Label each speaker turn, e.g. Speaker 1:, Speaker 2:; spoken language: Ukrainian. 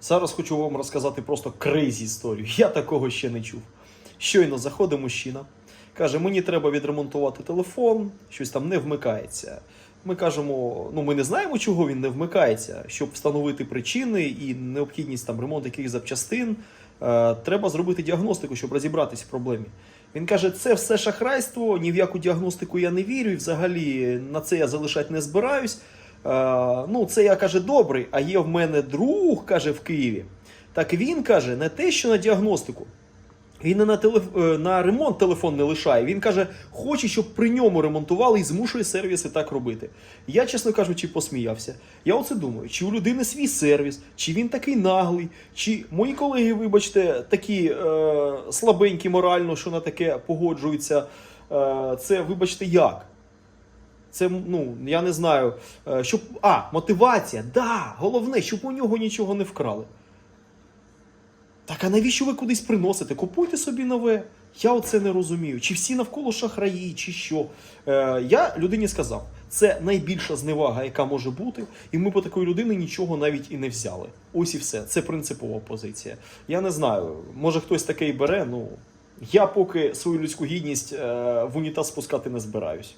Speaker 1: Зараз хочу вам розказати просто крейзі історію. Я такого ще не чув. Щойно заходить мужчина, каже: мені треба відремонтувати телефон, щось там не вмикається. Ми кажемо, ну ми не знаємо, чого він не вмикається. Щоб встановити причини і необхідність там ремонту якихось запчастин, е, треба зробити діагностику, щоб розібратися в проблемі. Він каже, це все шахрайство, ні в яку діагностику я не вірю, і взагалі на це я залишати не збираюсь. Е, ну, це я каже добрий, а є в мене друг, каже, в Києві. Так він каже, не те, що на діагностику. Він і на, телеф... е, на ремонт телефон не лишає. Він каже, хоче, щоб при ньому ремонтували і змушує сервіси так робити. Я, чесно кажучи, посміявся. Я оце думаю, чи у людини свій сервіс, чи він такий наглий, чи мої колеги, вибачте, такі е, слабенькі морально, що на таке погоджуються. Е, це, вибачте, як? Це, ну, я не знаю, е, щоб. А, мотивація, да, головне, щоб у нього нічого не вкрали. Так, а навіщо ви кудись приносите? Купуйте собі нове. Я оце не розумію. Чи всі навколо шахраї, чи що. Е, я людині сказав, це найбільша зневага, яка може бути, і ми по такої людини нічого навіть і не взяли. Ось і все. Це принципова позиція. Я не знаю, може хтось таке і бере, ну. Я поки свою людську гідність е, в унітаз спускати не збираюсь.